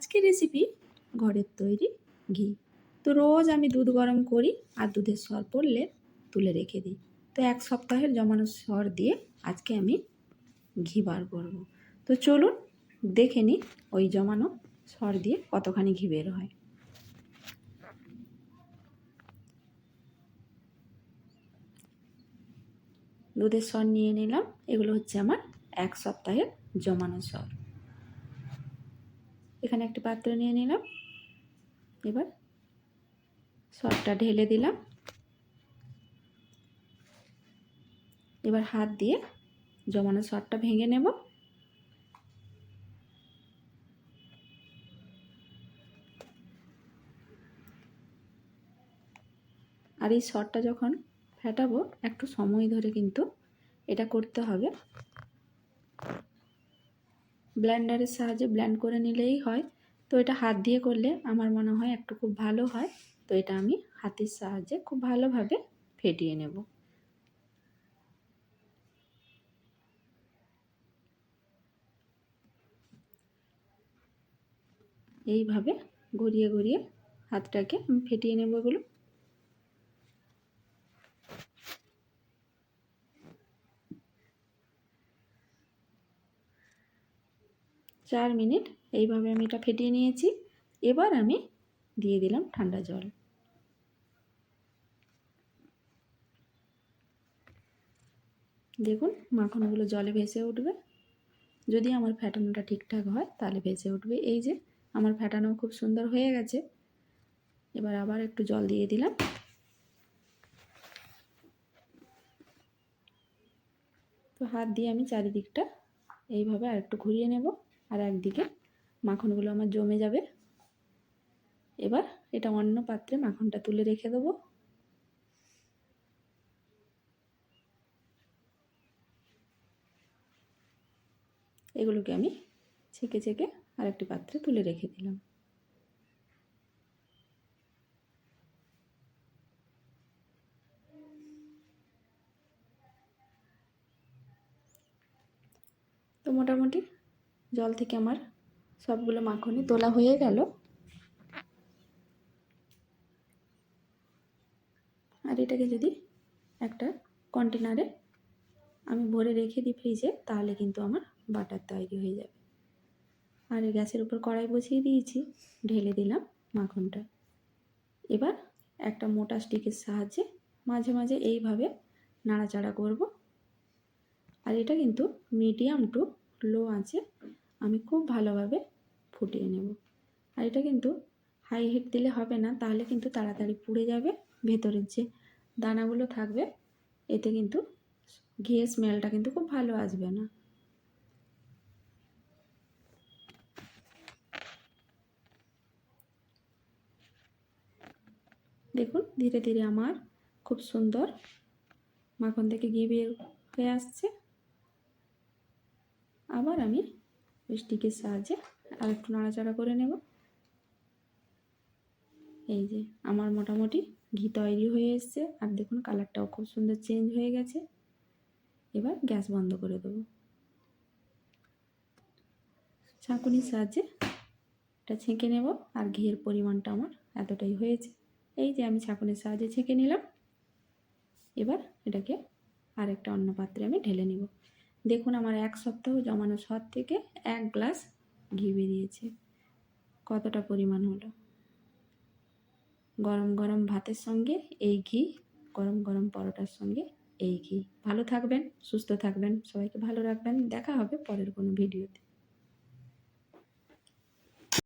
আজকের রেসিপি ঘরের তৈরি ঘি। তো রোজ আমি দুধ গরম করি আর দুধের সর পড়লে তুলে রেখে দিই। তো এক সপ্তাহের জমানো সর দিয়ে আজকে আমি ঘি বার করব। তো চলুন দেখে নিই ওই জমানো সর দিয়ে কতখানি ঘি বের হয়। দুধের সর নিয়ে নিলাম। এগুলো হচ্ছে আমার এক সপ্তাহের জমানো সর। এখানে একটি পাত্র নিয়ে নিলাম। এবার সরটা ঢেলে দিলাম। এবার হাত দিয়ে জমানো সরটা ভেঙে নেব। আর এই সরটা যখন ফেটাবো, একটু সময় ধরে কিন্তু এটা করতে হবে। ব্লেন্ডারের সাহায্যে ব্ল্যান্ড করে নিলেই হয়। তো এটা হাত দিয়ে করলে আমার মনে হয় একটু খুব ভালো হয়। তো এটা আমি হাতের সাহায্যে খুব ভালোভাবে ফেটিয়ে নেব। এইভাবে ঘুরিয়ে ঘুরিয়ে হাতটাকে আমি ফেটিয়ে নেব এগুলো। চার মিনিট এইভাবে আমি এটা ফেটিয়ে নিয়েছি। এবার আমি দিয়ে দিলাম ঠান্ডা জল। দেখুন, মাখনগুলো জলে ভেসে উঠবে। যদি আমার ফ্যাটানোটা ঠিকঠাক হয়, তাহলে ভেসে উঠবে। এই যে, আমার ফ্যাটানো খুব সুন্দর হয়ে গেছে। এবার আবার একটু জল দিয়ে দিলাম। তো হাত দিয়ে আমি চারিদিকটা এইভাবে আর একটু ঘুরিয়ে নেব। আর একদিকে মাখনগুলো আমার জমে যাবে। এবার এটা অন্য পাত্রে মাখনটা তুলে রেখে দেবো। এগুলোকে আমি ছেঁকে ছেঁকে আরেকটি পাত্রে তুলে রেখে দিলাম। তো মোটামুটি জল থেকে আমার সবগুলো মাখনই তোলা হয়ে গেল। আর এটাকে যদি একটা কন্টেনারে আমি ভরে রেখে দিই ফ্রিজে তাহলে কিন্তু আমার বাটার তৈরি হয়ে যাবে। আর গ্যাসের উপর কড়াই বসিয়ে দিয়েছি, ঢেলে দিলাম মাখনটা। এবার একটা মোটা স্টিকের সাহায্যে মাঝে মাঝে এইভাবে নাড়াচাড়া করব। আর এটা কিন্তু মিডিয়াম টু লো আছে আমি খুব ভালোভাবে ফুটিয়ে নেব। আর এটা কিন্তু হাই হিট দিলে হবে না, তাহলে কিন্তু তাড়াতাড়ি পুড়ে যাবে। ভেতরের যে দানাগুলো থাকবে, এতে কিন্তু ঘিয়ের স্মেলটা কিন্তু খুব ভালো আসবে না। দেখুন, ধীরে ধীরে আমার খুব সুন্দর মাখন থেকে ঘি বের হয়ে আসছে। আবার আমি স্টিকের সাহায্যে আর একটু নাড়াচাড়া করে নেব। এই যে আমার মোটামুটি ঘি তৈরি হয়ে এসছে আর দেখুন কালারটাও খুব সুন্দর চেঞ্জ হয়ে গেছে। এবার গ্যাস বন্ধ করে দেবো। ছাঁকুনির সাহায্যে এটা ছেঁকে নেব আর ঘিয়ের পরিমাণটা আমার এতটাই হয়েছে। এই যে আমি ছাঁকুনির সাহায্যে ছেঁকে নিলাম। এবার এটাকে আরেকটা অন্য পাত্রে আমি ঢেলে নেব। দেখুন আমার এক সপ্তাহ জমানো সর থেকে এক গ্লাস ঘি বেরিয়েছে। কতটা পরিমাণ হলো? গরম গরম ভাতের সঙ্গে এই ঘি, গরম গরম পরোটার সঙ্গে এই ঘি। ভালো থাকবেন, সুস্থ থাকবেন, সবাইকে ভালো রাখবেন। দেখা হবে পরের কোনো ভিডিওতে।